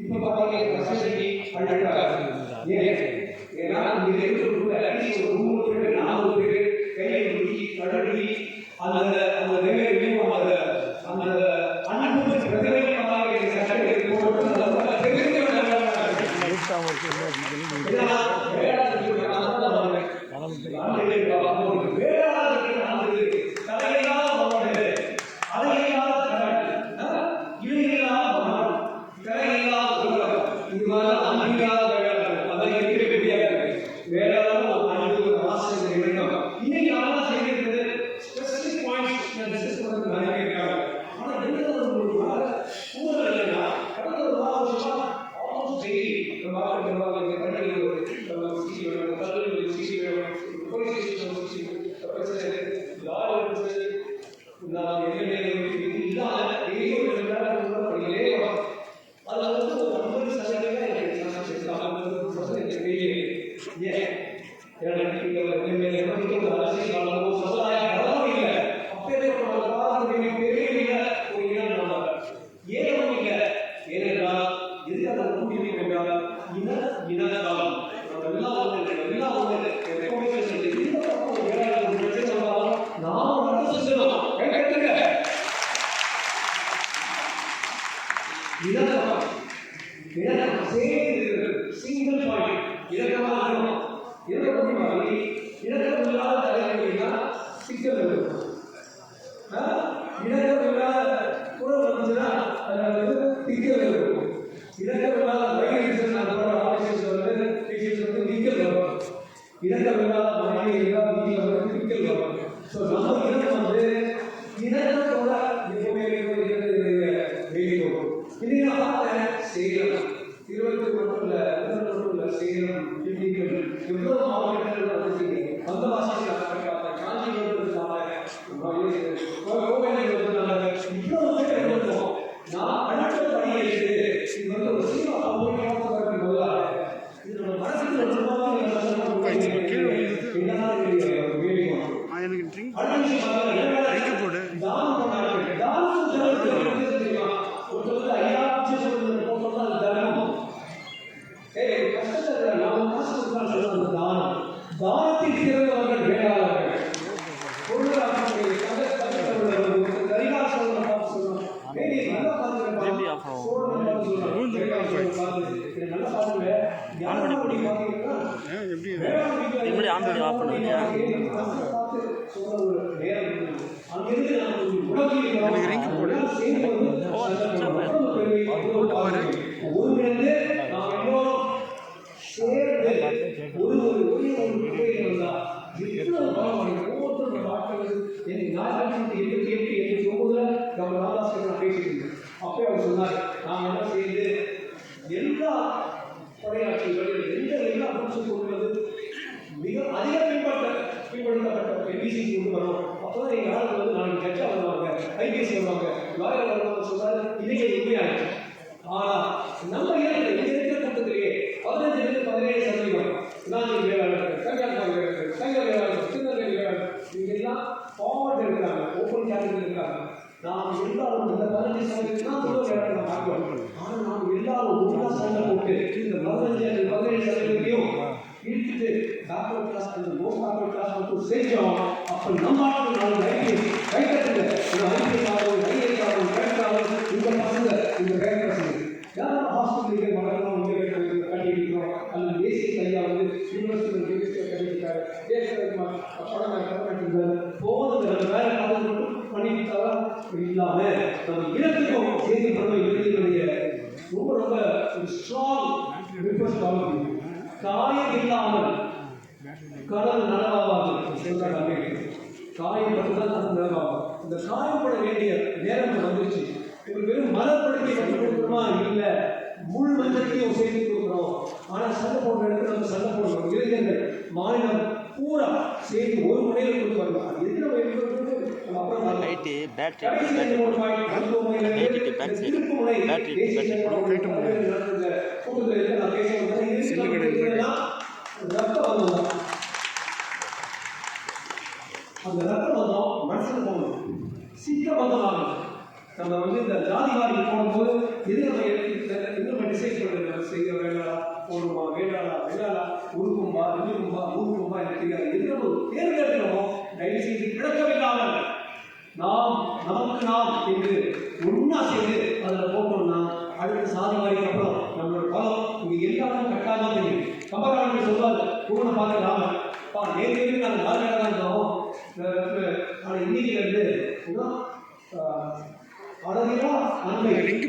இப்ப பாத்தீங்கன்னா ஏன்னா இங்க இருக்கிற சிங்கிள் பாயிண்ட் இலக்கமாக இருக்கணும். இலக்கம் மாதிரி இலக்கம் இல்லாத தலைவலினா சிக்கல் இருக்கும். இலக்கம் இல்லாத குரல் வந்துச்சுன்னா அதில் வந்து இருக்கும். இலக்கம் இல்லாத வைகரிசன் வந்து டீச்சர்ஸ் வந்து திக்கல் வரும் இலக்கம் இல்லாத மனைவி இருந்தால் வீட்டில் வந்து திக்கல் வருவாங்க ஸோ நம்ம திண்டுக்கல் மாவட்டங்கள் வந்துருக்கீங்க அந்த வாசிக்கு எனக்கு எண்பத்தி எட்டு எண்பத்தி ஒன்பதுல நம்ம ராதாஸ்கர் நான் பேசிட்டு இருந்தேன் அப்போ அவர் சொன்னார் எல்லா படையாட்சிகள் எந்த எல்லா புரிச்சு கொண்டு வந்து மிக அதிக பின்பற்ற பின்படுத்தப்பட்ட எம்பிசி கொண்டு வரும். அப்போதான் எங்கள் ஆளுங்க வந்து நாளைக்கு ஜட்ஜா வருவாங்க ஐபிஎஸ் வருவாங்க லாயர் வருவாங்க சொன்னால் இன்னைக்கு உண்மையாயிடுச்சு ஆனால் நம்ம எல்லாரும் இந்த பதினஞ்சு சதவீதம் தான் பொதுவாக பார்க்கிறோம் ஆனா நாம் எல்லாரும் ஒன்றா சண்டை போட்டு இந்த பதினஞ்சு பதினேழு சதவீதத்தையும் இழுத்துட்டு பேக்வர்ட் கிளாஸ் அந்த லோ பேக்வர்ட் கிளாஸ் மட்டும் அப்போ நம்ம ஆட்கள் நாலு ஒரு ஐபிஎஸ் ஐயா வந்து யூனிவர்சிட்டி யூனிவர்சிட்டி கட்டிட்டாரு படம் கட்டிருந்தாரு போதும் வேலை பார்த்து மட்டும் இல்லாம நம்ம இனத்துக்கும் செய்தி பண்ண ரொம்ப ரொம்ப ஒரு ஸ்ட்ராங் ரிக்வஸ்ட் ஆகும் காயம் இல்லாமல் கடல் நனவாகாது சொல்றாங்க காயப்பட்டுதான் நனவாகும். இந்த காயப்பட வேண்டிய நேரம் வந்துருச்சு. உங்களுக்கு வெறும் மலப்படுத்தி கட்டி இல்ல முள் மஞ்சத்தையும் சேர்த்து கொடுக்குறோம் ஆனா சண்டை போடுற இடத்துல நம்ம சண்டை போடுறோம் இளைஞர்கள் மாநிலம் பூரா சேர்த்து ஒரு முனையில கொண்டு வரணும் அது எது நம்ம எடுக்கிறது நம்ம அப்புறம் பார்க்கலாம். நைட்டு பேட்டரி கடைசி பேட்டரி ரெண்டு மூணு பாயிண்ட் மருத்துவமனையில பேட்டரி பேக் சைடு. திருப்புமுனை பேட்டரி தேசிய பேட்டரி கூட்டத்தில் நடந்த கூட்டத்தில் நான் பேச வந்தேன். இது வந்து போகும்போது ஜாதி எது நம்ம எது நம்ம டிசைட் பண்ணுறது செய்ய வேண்டாம் போடுமா வேண்டாளா வேண்டாளா உருக்கும்பா நிலுக்கும்பா ஊருக்கும்பா எனக்கு தெரியாது. எது நம்ம தேர்ந்தெடுக்கிறோமோ தயவு செய்து கிடக்கவில்லாமல் நாம் நமக்கு நாம் என்று ஒன்றா செய்து அதில் போட்டோம்னா அடுத்த சாதி வாரிக்கு அப்புறம் நம்மளோட பலம் இங்கே எல்லாரும் கட்டாதான் தெரியும். கம்பராமன் சொல்வார் பூனை பார்த்து ராமன் பா நேற்று நாங்கள் யார் கடை தான் இருந்தோம்? ஆனால் இன்னைக்கு வந்து లింక్